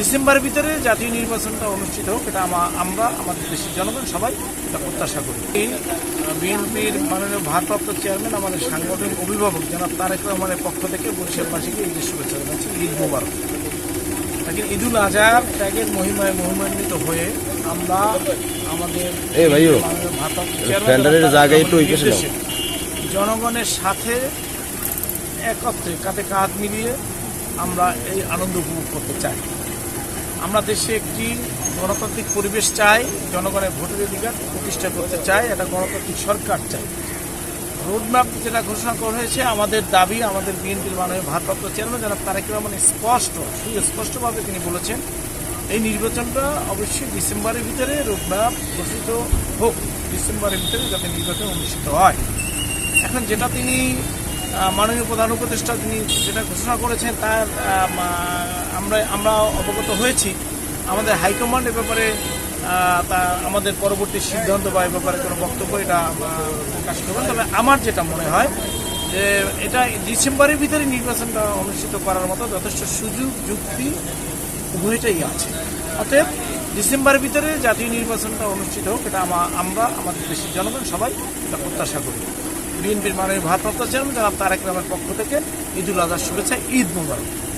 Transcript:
ডিসেম্বরের ভিতরে জাতীয় নির্বাচনটা অনুষ্ঠিত হোক এটা আমরা আমাদের দেশের জনগণ সবাই এটা প্রত্যাশা করি। এই বিএনপির মাননীয় ভারপ্রাপ্ত চেয়ারম্যান আমাদের সাংগঠনিক অভিভাবক জনাব তারেক রহমানের পক্ষ থেকে বরিশালবাসীকে এই যে শুভেচ্ছা জানাচ্ছি ঈদ মোবারক। দেখেন ঈদুল আজহার ত্যাগের মহিমায় মহিমান্বিত হয়ে আমরা আমাদের জনগণের সাথে একত্রে কাঁধে কাঁধ মিলিয়ে আমরা এই আনন্দ উপভোগ করতে চাই। আমরা দেশে একটি গণতান্ত্রিক পরিবেশ চাই, জনগণের ভোটের অধিকার প্রতিষ্ঠা করতে চাই একটা গণতান্ত্রিক সরকার চাই। রোডম্যাপ যেটা ঘোষণা করা হয়েছে, আমাদের দাবি, আমাদের বিএনপির মাননীয় ভারপ্রাপ্ত চেয়ারম্যান যারা তারেক রহমান স্পষ্ট সুস্পষ্টভাবে তিনি বলেছেন, এই নির্বাচনটা অবশ্যই ডিসেম্বরের ভিতরে রোডম্যাপ ঘোষিত হোক, ডিসেম্বরের ভিতরে যাতে নির্বাচন অনুষ্ঠিত হয়। এখন যেটা তিনি মাননীয় প্রধান উপদেষ্টা তিনি যেটা ঘোষণা করেছেন, তার আমরা আমরা অবগত হয়েছি। আমাদের হাইকমান্ড এ ব্যাপারে তা আমাদের পরবর্তী সিদ্ধান্ত বা এ ব্যাপারে কোনো বক্তব্য এটা প্রকাশ করবেন তবে আমার যেটা মনে হয়, যে এটা ডিসেম্বরের ভিতরে নির্বাচনটা অনুষ্ঠিত করার মতো যথেষ্ট সুযোগ, যুক্তি উভয়টাই আছে। অতএব ডিসেম্বরের ভিতরে জাতীয় নির্বাচনটা অনুষ্ঠিত হোক, এটা আমা- আমরা, আমাদের দেশের জনগণ সবাই এটা প্রত্যাশা করি। বিএনপির মাননীয় ভারপ্রাপ্ত চেয়ারম্যান জনাব তারেক রহমানের পক্ষ থেকে ঈদুল আজহার শুভেচ্ছা, ঈদ মোবারক।